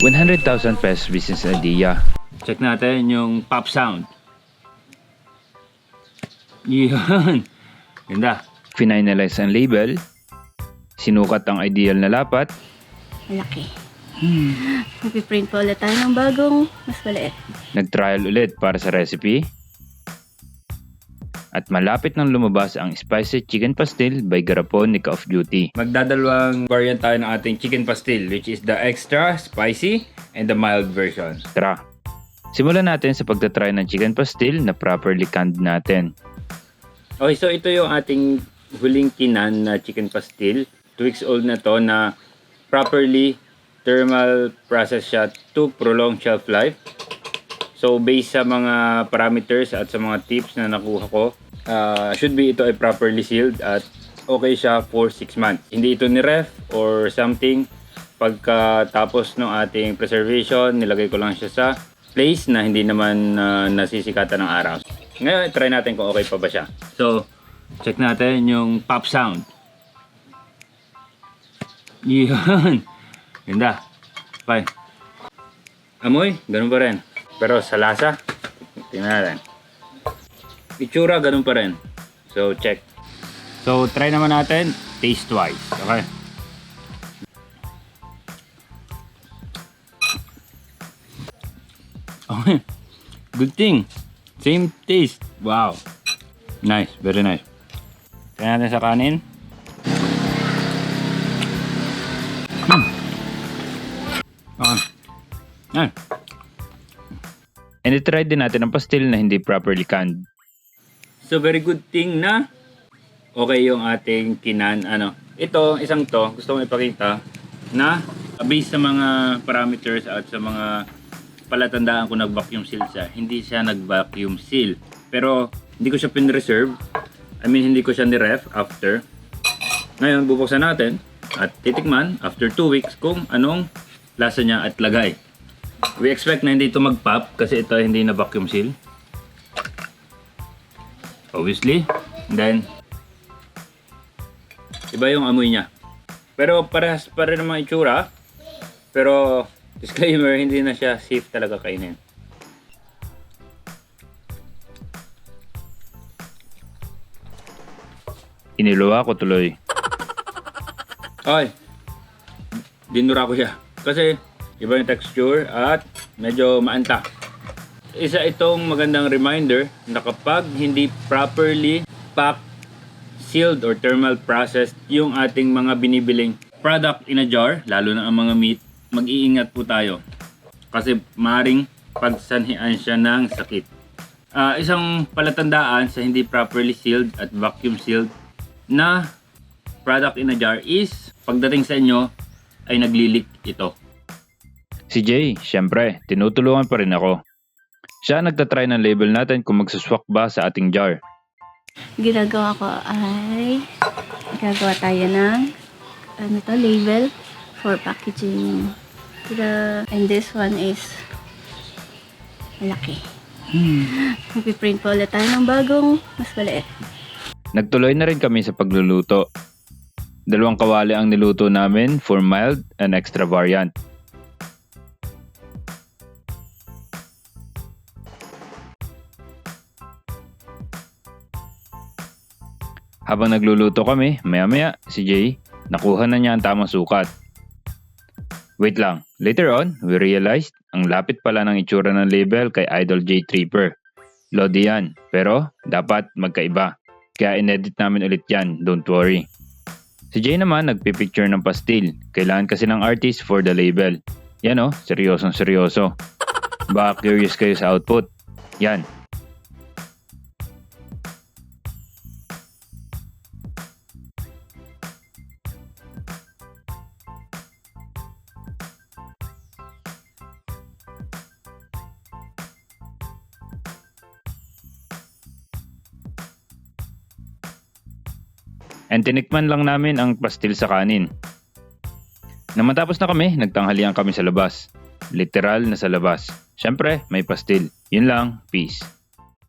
100,000 pesos business idea. Check natin yung pop sound. Yun. Ganda. Finalize ang label. Sinukat ang ideal na lapat. Malaki. Magpiprint pa ulit tayo ng bagong mas maliit. Nag-trial ulit para sa recipe. At malapit nang lumabas ang Spicy Chicken Pastil by Garapon ni of Duty. Magdadalawang variant tayo ng ating chicken pastil which is the extra spicy and the mild version. Tara! Simulan natin sa pagtatry ng chicken pastil na properly canned natin. Okay, so ito yung ating huling kinan na chicken pastil. 2 weeks old na to na properly thermal process siya to prolong shelf life. So based sa mga parameters at sa mga tips na nakuha ko, uh, should be ito ay properly sealed at okay siya for 6 months. Hindi ito ni ref or something. Pagkatapos ng ating preservation, nilagay ko lang siya sa place na hindi naman uh, nasisikatan ng araw. Ngayon, try natin kung okay pa ba siya. So, check natin yung pop sound. Yun. Ganda. Fine. Amoy, ganun pa rin. Pero sa lasa, tingnan natin. Itsura, ganun pa rin. So, check. So, try naman natin taste-wise. Okay? Okay. Good thing. Same taste. Wow. Nice. Very nice. Try natin sa kanin. Hmm. Okay. Nice. And itry din natin ang pastil na hindi properly canned. So very good thing na okay yung ating kinan ano. Ito, isang to, gusto ko ipakita na based sa mga parameters at sa mga palatandaan ko nag-vacuum seal siya. Hindi siya nag-vacuum seal. Pero hindi ko siya pin-reserve. I mean, hindi ko siya ni-ref after. Ngayon, bubuksan natin at titikman after 2 weeks kung anong lasa niya at lagay. We expect na hindi ito mag-pop kasi ito hindi na vacuum seal. Obviously. And then, iba yung amoy niya. Pero parehas pa rin naman itsura. Pero, disclaimer, hindi na siya safe talaga kainin. Iniluwa ko tuloy. Ay, dinura ko siya. Kasi iba yung texture at medyo maanta. Isa itong magandang reminder na kapag hindi properly packed, sealed or thermal processed yung ating mga binibiling product in a jar, lalo na ang mga meat, mag-iingat po tayo. Kasi maring pagsanhian siya ng sakit. Ah, isang palatandaan sa hindi properly sealed at vacuum sealed na product in a jar is pagdating sa inyo ay naglilik ito. Si Jay, syempre, tinutulungan pa rin ako. Siya nagtatry ng label natin kung magsuswak ba sa ating jar. Ginagawa ko ay gagawa tayo ng ano to, label for packaging. The, and this one is malaki. Magpiprint pa ulit tayo ng bagong mas maliit. Nagtuloy na rin kami sa pagluluto. Dalawang kawali ang niluto namin for mild and extra variant. Habang nagluluto kami, maya-maya, si Jay, nakuha na niya ang tamang sukat. Wait lang, later on, we realized ang lapit pala ng itsura ng label kay Idol J Tripper. Lodi yan, pero dapat magkaiba. Kaya inedit namin ulit yan, don't worry. Si Jay naman nagpipicture ng pastil. Kailangan kasi ng artist for the label. Yan oh, seryosong seryoso. Baka curious kayo sa output. Yan. And tinikman lang namin ang pastil sa kanin. Nang matapos na kami, nagtanghalian kami sa labas. Literal na sa labas. Siyempre, may pastil. Yun lang, peace.